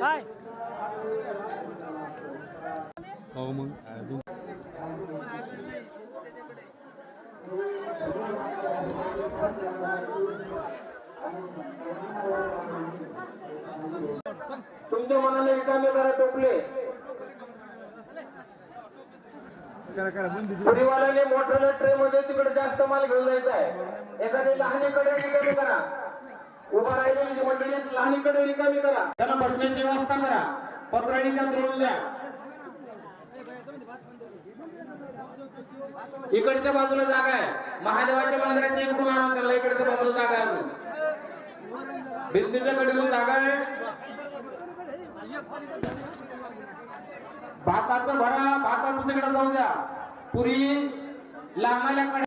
काय? हो मग. अजून तुमच्या मनाला रिकामे करा टोपले. पुरीवाल्याने मोठ्या ट्रे मध्ये तिकडे जास्त माल घेऊन जायचा आहे एखादी लहानीकडे रिकामी करा. उभा मंडळी लहानीकडे रिकामी करा. त्यांना बसण्याची व्यवस्था करा. पत्राणीच्या जोडून द्या. इकडच्या बाजूला जागा आहे. महादेवाच्या मंदिराच्या इकडून आणा त्याला इकडच्या बाजूला जागा आहे भिंतीच्या कडेला जागा आहे. भाताचं भरा. भाताचं तिकडे जाऊ द्या. पुरी लांबल्याकडे